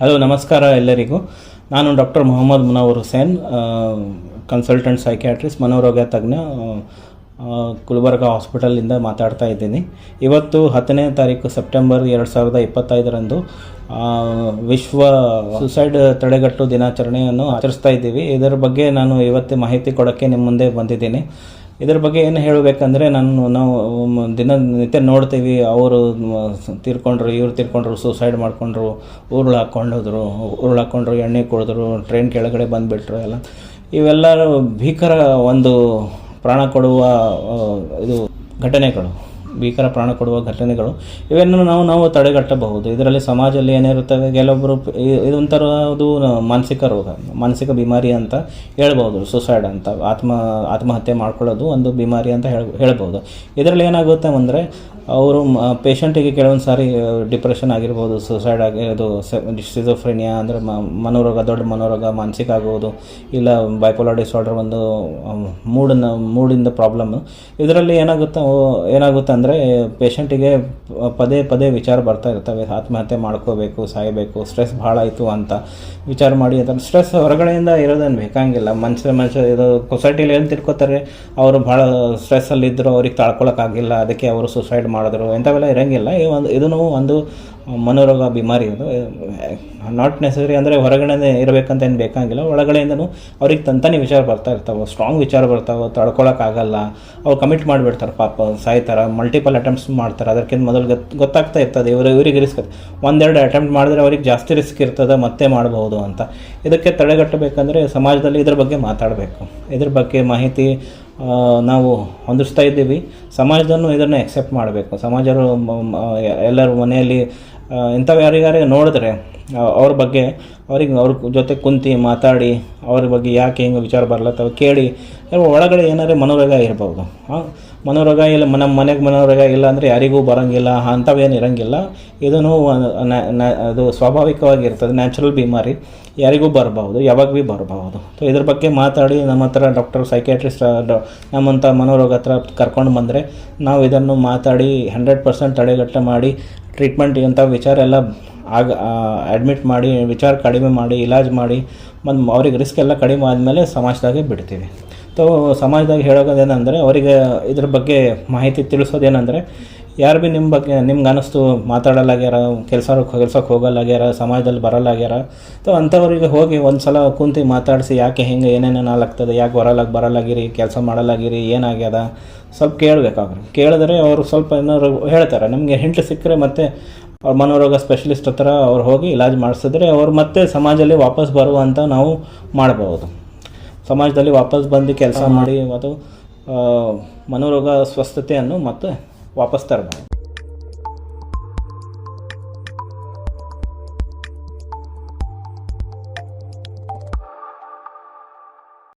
Hello ನಮಸ್ಕಾರ ಎಲ್ಲರಿಗೂ. ನಾನು doctor Mohammed Munawar Hussain consultant psychiatrist ಮನೋರೋಗ ತಜ್ಞ ಗುಲ್ಬರ್ಗಾ ಹಾಸ್ಪಿಟಲಿಂದ ಮಾತಾಡ್ತಾ ಇದ್ದೀನಿ. ಇವತ್ತು ಹತ್ತನೇ ತಾರೀಕು ಸೆಪ್ಟೆಂಬರ್ ಎರಡು ಸಾವಿರದ ಇಪ್ಪತ್ತೈದರಂದು ವಿಶ್ವ ಸುಸೈಡ್ ತಡೆಗಟ್ಟು ದಿನಾಚರಣೆಯನ್ನು ಆಚರಿಸ್ತಾ ಇದ್ದೀವಿ. ಇದರ ಬಗ್ಗೆ ನಾನು ಇವತ್ತು ಮಾಹಿತಿ ಕೊಡೋಕ್ಕೆ ನಿಮ್ಮ ಮುಂದೆ ಬಂದಿದ್ದೀನಿ. ಇದ್ರ ಬಗ್ಗೆ ಏನು ಹೇಳಬೇಕಂದ್ರೆ ನಾನು, ನಾವು ದಿನನಿತ್ಯ ನೋಡ್ತೀವಿ. ಅವರು ತೀರ್ಕೊಂಡ್ರು, ಇವ್ರು ತೀರ್ಕೊಂಡ್ರು ಸೂಸೈಡ್ ಮಾಡ್ಕೊಂಡ್ರು ಉರುಳು ಹಾಕ್ಕೊಂಡೋದ್ರು ಉರುಳು ಹಾಕ್ಕೊಂಡ್ರು, ಎಣ್ಣೆ ಕುಡಿದ್ರು ಟ್ರೈನ್ ಕೆಳಗಡೆ ಬಂದುಬಿಟ್ರು, ಎಲ್ಲ. ಇವೆಲ್ಲ ಭೀಕರ ಒಂದು ಪ್ರಾಣ ಕೊಡುವ ಇದು ಘಟನೆಗಳು. ಭೀಕರ ಪ್ರಾಣ ಕೊಡುವ ಘಟನೆಗಳು ಇವೆಲ್ಲ ನಾವು ನಾವು ತಡೆಗಟ್ಟಬಹುದು. ಇದರಲ್ಲಿ ಸಮಾಜದಲ್ಲಿ ಏನಿರುತ್ತವೆ ಕೆಲವೊಬ್ಬರು ಇದೊಂಥರ ಅದು ಮಾನಸಿಕ ರೋಗ, ಮಾನಸಿಕ ಬಿಮಾರಿ ಅಂತ ಹೇಳ್ಬೋದು ಸುಸೈಡ್ ಅಂತ. ಆತ್ಮ, ಆತ್ಮಹತ್ಯೆ ಮಾಡ್ಕೊಳ್ಳೋದು ಒಂದು ಬಿಮಾರಿ ಅಂತ ಹೇಳ ಹೇಳ್ಬೋದು. ಇದರಲ್ಲಿ ಏನಾಗುತ್ತೆ ಅಂದರೆ, ಅವರು ಪೇಷಂಟಿಗೆ ಕೆಲವೊಂದು ಸಾರಿ ಡಿಪ್ರೆಷನ್ ಆಗಿರ್ಬೋದು ಸುಸೈಡ್ ಆಗಿ, ಅದು ಅಂದ್ರೆ ಮನೋರೋಗ, ದೊಡ್ಡ ಮನೋರೋಗ, ಮಾನಸಿಕ ಆಗೋದು, ಇಲ್ಲ ಬೈಪೋಲಾರ್ ಡಿಸಾರ್ಡರ್ ಒಂದು ಮೂಡನ್ನು, ಮೂಡಿಂದ ಪ್ರಾಬ್ಲಮ್ ಇದರಲ್ಲಿ ಏನಾಗುತ್ತೆ ಏನಾಗುತ್ತೆ ಅಂದರೆ ಪೇಷಂಟಿಗೆ ಪದೇ ಪದೇ ವಿಚಾರ ಬರ್ತಾ ಇರ್ತವೆ. ಆತ್ಮಹತ್ಯೆ ಮಾಡ್ಕೋಬೇಕು, ಸಾಯಬೇಕು ಸ್ಟ್ರೆಸ್ ಭಾಳ ಆಯಿತು ಅಂತ ವಿಚಾರ ಮಾಡಿ ಅಂತ. ಸ್ಟ್ರೆಸ್ ಹೊರಗಡೆಯಿಂದ ಇರೋದೇನು ಬೇಕಾಗಿಲ್ಲ. ಮನುಷ್ಯ ಮನುಷ್ಯ ಇದು ಸೊಸೈಟಿಲಿ ಏನು ತಿಳ್ಕೊತಾರೆ? ಅವರು ಭಾಳ ಸ್ಟ್ರೆಸ್ಸಲ್ಲಿದ್ದರು ಅವ್ರಿಗೆ ತಾಳ್ಕೊಳಕ್ಕಾಗಿಲ್ಲ ಅದಕ್ಕೆ ಅವರು ಸುಸೈಡ್ ಮಾಡಿದ್ರು. ಇಂಥವೆಲ್ಲ ಇರೋಂಗಿಲ್ಲ. ಈ ಒಂದು ಇದನ್ನು ಒಂದು ಮನೋರೋಗ, ಬಿಮಾರಿ ಅದು ನಾಟ್ ನೆಸಸರಿ ಅಂದರೆ ಹೊರಗಡೆ ಇರಬೇಕಂತ ಏನು ಬೇಕಾಗಿಲ್ಲ. ಒಳಗಡೆಯಿಂದನೂ ಅವ್ರಿಗೆ ತಂತಾನೆ ವಿಚಾರ ಬರ್ತಾ ಇರ್ತಾವೆ ಸ್ಟ್ರಾಂಗ್ ವಿಚಾರ ಬರ್ತಾವೆ ತಡ್ಕೊಳಕ್ಕಾಗಲ್ಲ ಅವ್ರು ಕಮಿಟ್ ಮಾಡಿಬಿಡ್ತಾರೆ, ಪಾಪ ಸಾಯ್ತಾರೆ ಮಲ್ಟಿಪಲ್ ಅಟೆಂಪ್ಟ್ಸ್ ಮಾಡ್ತಾರೆ. ಅದಕ್ಕಿಂತ ಮೊದಲು ಗೊತ್ತು ಗೊತ್ತಾಗ್ತಾ ಇರ್ತದೆ, ಇವರು, ಇವರಿಗೆ ರಿಸ್ಕ್ ಒಂದೆರಡು ಅಟೆಂಪ್ಟ್ ಮಾಡಿದ್ರೆ ಅವ್ರಿಗೆ ಜಾಸ್ತಿ ರಿಸ್ಕ್ ಇರ್ತದೆ, ಮತ್ತೆ ಮಾಡ್ಬೋದು ಅಂತ. ಇದಕ್ಕೆ ತಡೆಗಟ್ಟಬೇಕಂದ್ರೆ ಸಮಾಜದಲ್ಲಿ ಇದ್ರ ಬಗ್ಗೆ ಮಾತಾಡಬೇಕು. ಇದ್ರ ಬಗ್ಗೆ ಮಾಹಿತಿ ನಾವು ಹೊಂದಿಸ್ತಾ ಇದ್ದೀವಿ. ಸಮಾಜದಲ್ಲೂ ಇದನ್ನು ಎಕ್ಸೆಪ್ಟ್ ಮಾಡಬೇಕು. ಸಮಾಜರು ಎಲ್ಲರ ಮನೆಯಲ್ಲಿ ಇಂಥವು ಯಾರಿಗಾರಿಗೆ ನೋಡಿದ್ರೆ ಅವ್ರ ಬಗ್ಗೆ ಅವ್ರಿಗೆ ಅವ್ರ ಜೊತೆ ಕುಂತು ಮಾತಾಡಿ, ಅವ್ರ ಬಗ್ಗೆ ಯಾಕೆ ಹಿಂಗೆ ವಿಚಾರ ಬರಲತ್ತವ ಕೇಳಿ ಒಳಗಡೆ ಏನಾದ್ರು ಮನೋರೋಗ ಇರ್ಬೋದು. ಮನೋರೋಗ ಇಲ್ಲ ನಮ್ಮ ಮನೆಗೆ ಮನೋರೋಗ ಇಲ್ಲ ಅಂದರೆ ಯಾರಿಗೂ ಬರೋಂಗಿಲ್ಲ ಅಂಥವೇನು ಇರೋಂಗಿಲ್ಲ. ಇದನ್ನು ಅದು ಸ್ವಾಭಾವಿಕವಾಗಿ ಇರ್ತದೆ ನ್ಯಾಚುರಲ್ ಬಿಮಾರಿ. ಯಾರಿಗೂ ಬರಬಹುದು ಯಾವಾಗ ಭೀ ಬರಬಹುದು ಸೊ, ಇದ್ರ ಬಗ್ಗೆ ಮಾತಾಡಿ, ನಮ್ಮ ಹತ್ರ ಡಾಕ್ಟರ್ ಸೈಕ್ಯಾಟ್ರಿಸ್ಟ್ ನಮ್ಮಂಥ ಮನೋರೋಗ ಹತ್ರ ಕರ್ಕೊಂಡು ಬಂದರೆ ನಾವು ಇದನ್ನು ಮಾತಾಡಿ ಹಂಡ್ರೆಡ್ ಪರ್ಸೆಂಟ್ ತಡೆಗಟ್ಟ ಮಾಡಿ ಟ್ರೀಟ್ಮೆಂಟ್ ಇಂಥ ವಿಚಾರ ಎಲ್ಲ ಆಗ ಅಡ್ಮಿಟ್ ಮಾಡಿ, ವಿಚಾರ ಕಡಿಮೆ ಮಾಡಿ, ಇಲಾಜ್ ಮಾಡಿ ಮತ್ತು ಅವ್ರಿಗೆ ರಿಸ್ಕ್ ಎಲ್ಲ ಕಡಿಮೆ ಆದಮೇಲೆ ಸಮಾಜದಾಗೆ ಬಿಡ್ತೀವಿ. ಸೊ ಸಮಾಜದಾಗ ಹೇಳೋದೇನಂದರೆ, ಅವರಿಗೆ ಇದ್ರ ಬಗ್ಗೆ ಮಾಹಿತಿ ತಿಳಿಸೋದೇನೆಂದರೆ, ಯಾರು ಭೀ ನಿಮ್ಮ ಬಗ್ಗೆ ನಿಮ್ಗೆ ಅನ್ನಿಸ್ತು ಮಾತಾಡಲಾಗ್ಯಾರ ಕೆಲಸ ಕೆಲ್ಸಕ್ಕೆ ಹೋಗಲಾಗ್ಯಾರ, ಸಮಾಜದಲ್ಲಿ ಬರಲಾಗ್ಯಾರ ಅಥವಾ ಅಂಥವ್ರಿಗೆ ಹೋಗಿ ಒಂದು ಸಲ ಕುಂತು ಮಾತಾಡಿಸಿ ಯಾಕೆ ಹಿಂಗೆ ಏನೇನೇನು ಆಗ್ತದೆ, ಯಾಕೆ ಬರಲಾಗ, ಬರಲಾಗಿರಿ, ಕೆಲಸ ಮಾಡಲಾಗಿರಿ, ಏನಾಗ್ಯದ, ಸ್ವಲ್ಪ ಕೇಳಬೇಕಾಗ್ರಿ ಕೇಳಿದ್ರೆ ಅವರು ಸ್ವಲ್ಪ ಏನಾದ್ರು ಹೇಳ್ತಾರೆ. ನಮಗೆ ಹಿಂಟ್ ಸಿಕ್ಕರೆ ಮತ್ತೆ ಅವ್ರ ಮನೋರೋಗ ಸ್ಪೆಷಲಿಸ್ಟ್ ಹತ್ರ ಅವ್ರು ಹೋಗಿ ಇಲಾಜ್ ಮಾಡಿಸಿದ್ರೆ ಅವ್ರು ಮತ್ತೆ ಸಮಾಜದಲ್ಲಿ ವಾಪಸ್ ಬರುವಂಥ ನಾವು ಮಾಡಬಹುದು ಸಮಾಜದಲ್ಲಿ ವಾಪಸ್ ಬಂದು ಕೆಲಸ ಮಾಡಿ ಮತ್ತು ಮನೋರೋಗ ಸ್ವಸ್ಥತೆಯನ್ನು ಮತ್ತೆ ವಾಪಸ್ ತರಬಹುದು